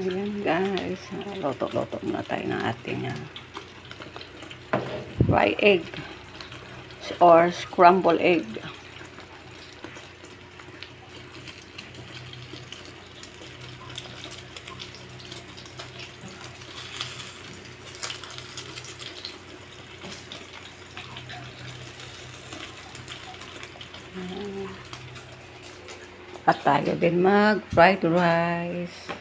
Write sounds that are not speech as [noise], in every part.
Ayan guys, loto-loto muna tayo ng ating uh, fry egg or scramble egg. At tayo din mag fried rice.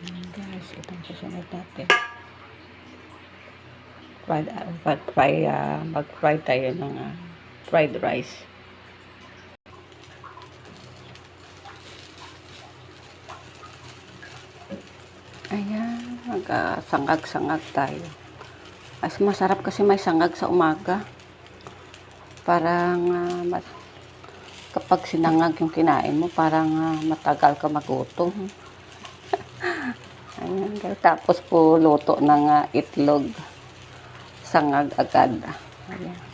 Ayan susunod natin. Fried, uh, fried, fry, uh, mag-fry tayo ng uh, fried rice. Ayan, mag-sangag-sangag tayo. Mas masarap kasi may sangag sa umaga. Parang mat- kapag sinangag yung kinain mo, parang ah, matagal ka magutom. [laughs] Ayan. Tapos po luto ng ah, itlog. Sangag agad. Ayan.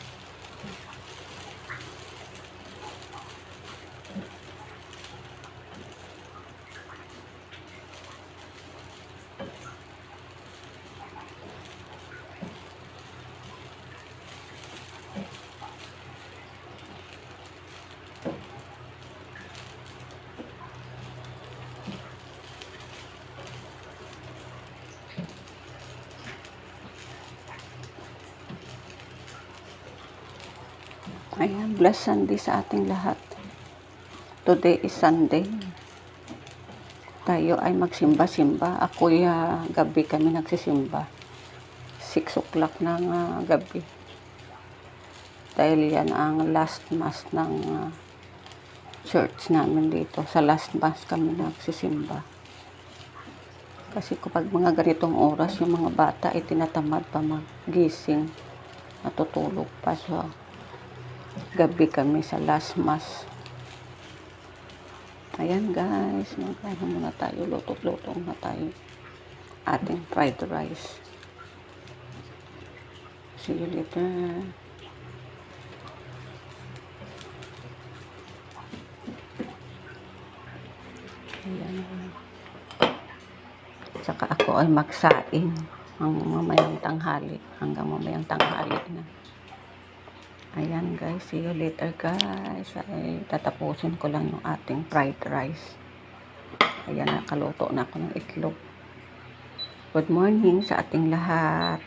Ayan, blessed Sunday sa ating lahat. Today is Sunday. Tayo ay magsimba-simba. Ako ya gabi kami nagsisimba. 6 o'clock ng ah, gabi. Dahil yan ang last mass ng ah, church namin dito. Sa last mass kami nagsisimba. Kasi kapag mga ganitong oras, yung mga bata ay tinatamad pa maggising. Natutulog pa. So, gabi kami sa last mass. Ayan guys, magkano muna tayo, luto-luto muna tayo. Ating fried rice. See you later. Ayan. Saka ako ay magsaing hanggang mamayang tanghali. Hanggang mamayang tanghali na. Ayan guys, see you later guys. Ay, tatapusin ko lang yung ating fried rice. Ayan, nakaluto na ako ng itlog. Good morning sa ating lahat.